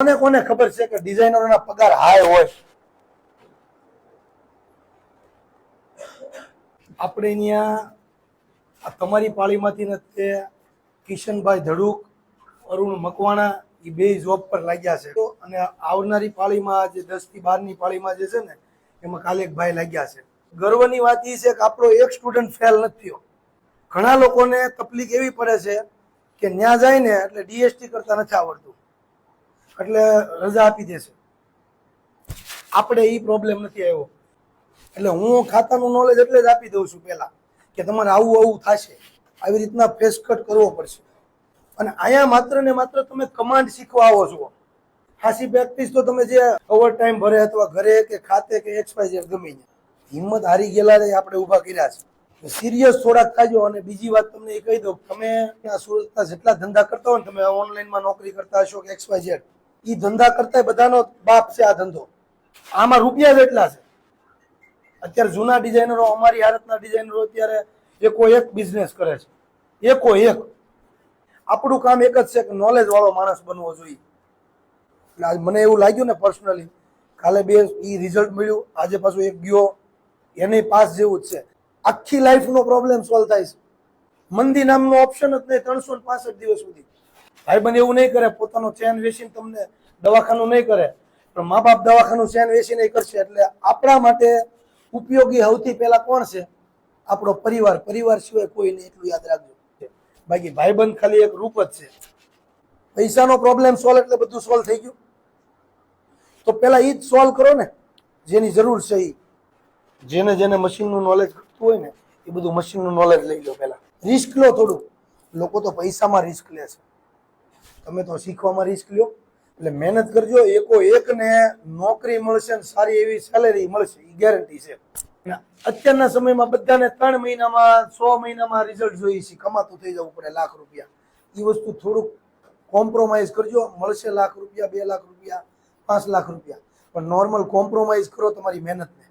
કોને કોને ખબર છે કે ડિઝાઇનરોના પગાર હાઈ હોય? આપણે અહીંયા આ તમારી પાળીમાંથી તે કિશનભાઈ ધડુક, અરુણ મકવાણા એ બે જોબ પર લાગ્યા છે. અને આવનારી પાળીમાં જે દસથી બારની પાળીમાં જે છે ને, એમાં કાલે લાગ્યા છે. ગર્વની વાત એ છે કે આપણો એક સ્ટુડન્ટ ફેલ નથી થયો. ઘણા લોકોને તકલીફ એવી પડે છે કે ત્યાં જાય ને એટલે ડીએસટી કરતા નથી આવડતું. એટલે રજા આપી દેશે. આપણે એ પ્રોબ્લેમ નથી આવ્યો. એટલે હું ખાતાનું નોલેજ એટલે જ આપી દઉં છું પહેલાં, કે તમારે આવું આવું થશે. આવી રીતના ફેસ કટ કરવો પડશે. અને અહીંયા માત્ર ને માત્ર તમે કમાન્ડ શીખવા આવો છો. ખાસી પ્રેક્ટિસ તો તમે જે ઓવર ટાઈમ ભરે અથવા ઘરે કે ખાતે કે એક્સપાઈ ગમે હિંમત હારી ગયેલા આપણે ઊભા કર્યા છે. સિરિયસ થોડાક થાજો અને બીજી વાત તમને એ કહી દઉં તમે ત્યાં સુરતના જેટલા ધંધા કરતા હોય ને તમે ઓનલાઈનમાં નોકરી કરતા હશો કે એક્સવાય ઝેડ એ ધંધા કરતા બધાનો બાપ છે આ ધંધો. આમાં રૂપિયા જ એટલા છે. અત્યારે જૂના ડિઝાઇનરો, અમારી હાલતના ડિઝાઇનરો અત્યારે એકો એક બિઝનેસ કરે છે. એકો એક. આપણું કામ એક જ છે કે નોલેજ વાળો માણસ બનવો જોઈએ. એટલે મને એવું લાગ્યું ને પર્સનલી કાલે બે એ રિઝલ્ટ મળ્યું, આજે પાછું એક ગયો, એને પાસ જેવું જ છે. આખી લાઈફનો પ્રોબ્લેમ સોલ્વ થાય છે. મંદી નામનો ઓપ્શન જ નહીં, ત્રણસો દિવસ સુધી. ભાઈબંધ એવું નહીં કરે, પોતાનો ચેન વેચીને તમને દવાખાનું નહીં કરે. પણ મા બાપ દવાખાનું ચેન વેચીને કરશે એટલે આપણા માટે ઉપયોગી સૌથી પહેલા કોણ છે? આપણો પરિવાર. પરિવાર સિવાય કોઈ નહીં, એટલું યાદ રાખજો. બાકી ભાઈબંધ ખાલી એક રૂપ જ છે. પૈસાનો પ્રોબ્લેમ સોલ્વ એટલે બધું સોલ્વ થઈ ગયું. તો પેલા એ જ સોલ્વ કરો ને, જેની જરૂર છે એ જેને જેને મશીનનું નોલેજ ઘટતું હોય ને, એ બધું મશીનનું નોલેજ લઈ લો પહેલાં. રિસ્ક લો થોડું. લોકો તો પૈસામાં રિસ્ક લે છે. તમે તો શીખવામાં રિસ્ક લ્યો. એટલે મહેનત કરજો, એકો એક ને નોકરી મળશે ને સારી એવી સેલેરી મળશે એ ગેરંટી છે. અત્યારના સમયમાં બધાને ત્રણ મહિનામાં, સો મહિનામાં રિઝલ્ટ જોઈએ છે. કમાતું થઈ જવું પડે લાખ રૂપિયા. એ વસ્તુ થોડુંક કોમ્પ્રોમાઇઝ કરજો. મળશે લાખ રૂપિયા, બે લાખ રૂપિયા, પાંચ લાખ રૂપિયા. પણ નોર્મલ કોમ્પ્રોમાઇઝ કરો તમારી મહેનતને.